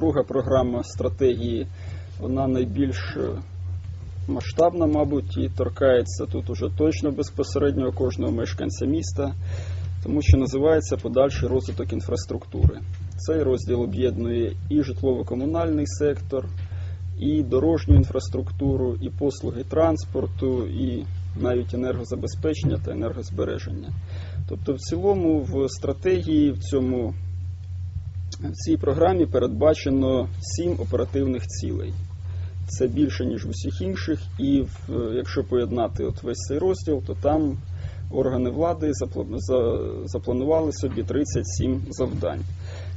друга програма стратегії, вона найбільш е, масштабна, мабуть, і торкається тут уже точно безпосередньо кожного мешканця міста, тому що називається подальший розвиток інфраструктури. Цей розділ об'єднує і житлово-комунальний сектор, і дорожню інфраструктуру, і послуги транспорту, і навіть енергозабезпечення та енергозбереження. Тобто, в цілому, в стратегії в цьому в цій програмі передбачено сім оперативних цілей. Це більше, ніж в усіх інших, і в, якщо поєднати от весь цей розділ, то там органи влади запланували собі 37 завдань.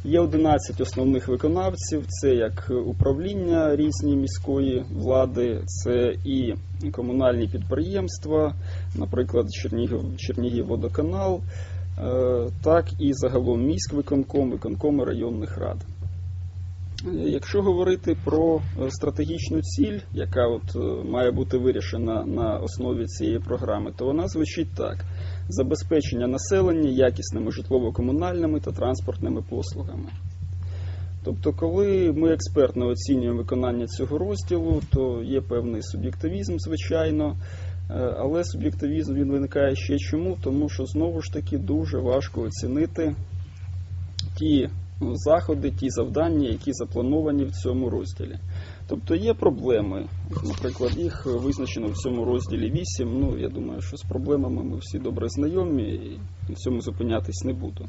Є 11 основних виконавців: це як управління різні міської влади, це і комунальні підприємства, наприклад, Чернігів, Чернігівводоканал, е, так і загалом міськвиконком, виконкоми районних рад. Е, Якщо говорити про е, стратегічну ціль, яка от е, має бути вирішена на основі цієї програми, то вона звучить так: забезпечення населення якісними житлово-комунальними та транспортними послугами. Тобто, коли ми експертно оцінюємо виконання цього розділу, то є певний суб'єктивізм, звичайно, е, але суб'єктивізм він виникає ще чому? Тому що знову ж таки дуже важко оцінити ті заходи, ті завдання, які заплановані в цьому розділі. Тобто є проблеми. Наприклад, їх визначено в цьому розділі 8. Ну, я думаю, що з проблемами ми всі добре знайомі і на цьому зупинятись не буду.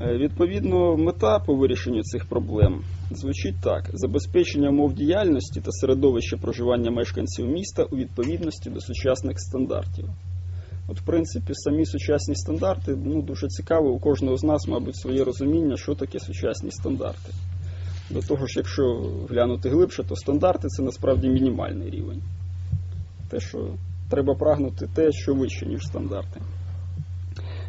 Е, Відповідно, мета по вирішенню цих проблем звучить так: забезпечення умов діяльності та середовища проживання мешканців міста у відповідності до сучасних стандартів. От, в принципі, самі сучасні стандарти ну, дуже цікаво. У кожного з нас, мабуть, своє розуміння, що таке сучасні стандарти. До того ж, якщо глянути глибше, то стандарти це насправді мінімальний рівень. Те, що треба прагнути те, що вище, ніж стандарти.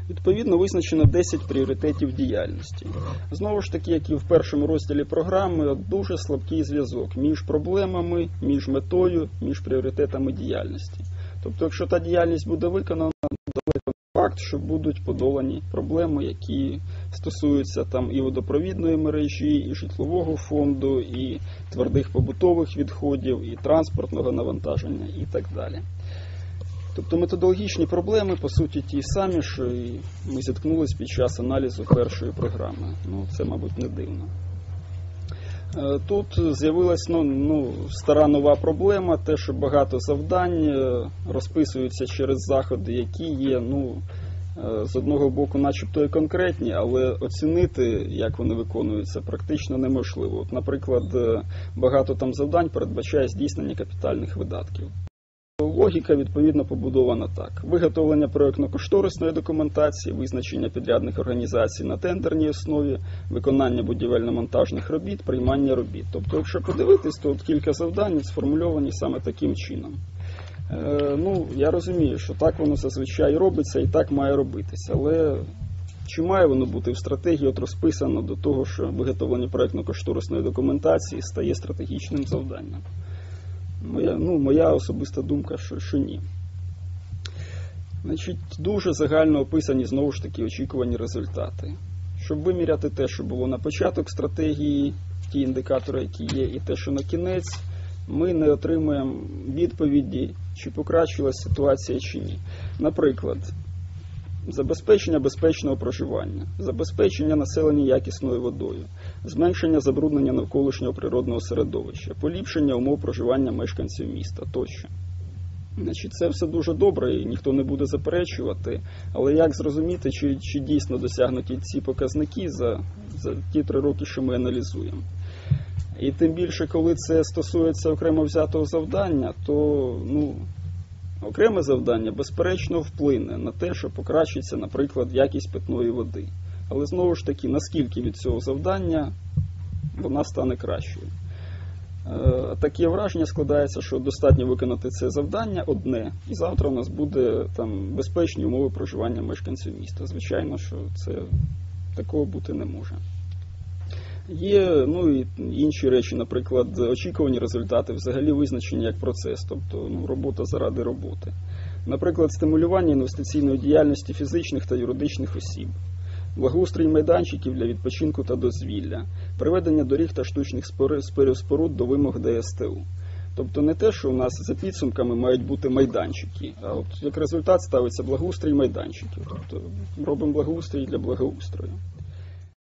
Відповідно, визначено 10 пріоритетів діяльності. Знову ж таки, як і в першому розділі програми, дуже слабкий зв'язок між проблемами, між метою, між пріоритетами діяльності. Тобто, якщо та діяльність буде виконана, далеко не факт, що будуть подолані проблеми, які стосуються там і водопровідної мережі, і житлового фонду, і твердих побутових відходів, і транспортного навантаження, і так далі. Тобто методологічні проблеми, по суті, ті самі, що і ми зіткнулися під час аналізу першої програми. Ну, це, мабуть, не дивно. Е, Тут з'явилась ну, ну, стара нова проблема, те, що багато завдань е, розписуються через заходи, які є, ну, е, з одного боку, начебто і конкретні, але оцінити, як вони виконуються, практично неможливо. От, наприклад, багато там завдань передбачає здійснення капітальних видатків. Логіка відповідно побудована так: виготовлення проєктно-кошторисної документації, визначення підрядних організацій на тендерній основі, виконання будівельно-монтажних робіт, приймання робіт. Тобто, якщо подивитись, то от кілька завдань сформульовані саме таким чином. Е, ну, я розумію, що так воно зазвичай робиться і так має робитися, але чи має воно бути в стратегії от розписано до того, що виготовлення проєктно-кошторисної документації стає стратегічним завданням? Моя, ну, моя особиста думка, що, що ні. Значить, дуже загально описані знову ж таки очікувані результати. Щоб виміряти те, що було на початок стратегії, ті індикатори, які є, і те, що на кінець, ми не отримуємо відповіді, чи покращилась ситуація чи ні. Наприклад, забезпечення безпечного проживання, забезпечення населення якісною водою, зменшення забруднення навколишнього природного середовища, поліпшення умов проживання мешканців міста тощо. Значить, це все дуже добре і ніхто не буде заперечувати. Але як зрозуміти, чи, чи дійсно досягнуті ці показники за, за ті три роки, що ми аналізуємо? І тим більше, коли це стосується окремо взятого завдання, то ну, окреме завдання безперечно вплине на те, що покращиться, наприклад, якість питної води. Але знову ж таки, наскільки від цього завдання вона стане кращою. Е, Таке враження складається, що достатньо виконати це завдання одне, і завтра у нас буде там безпечні умови проживання мешканців міста. Звичайно, що це такого бути не може. Є ну, і інші речі, наприклад, очікувані результати, взагалі визначені як процес, тобто ну, робота заради роботи. Наприклад, стимулювання інвестиційної діяльності фізичних та юридичних осіб, благоустрій майданчиків для відпочинку та дозвілля, приведення доріг та штучних споруд до вимог ДСТУ. Тобто не те, що у нас за підсумками мають бути майданчики, а от як результат ставиться благоустрій майданчиків. Тобто робимо благоустрій для благоустрою.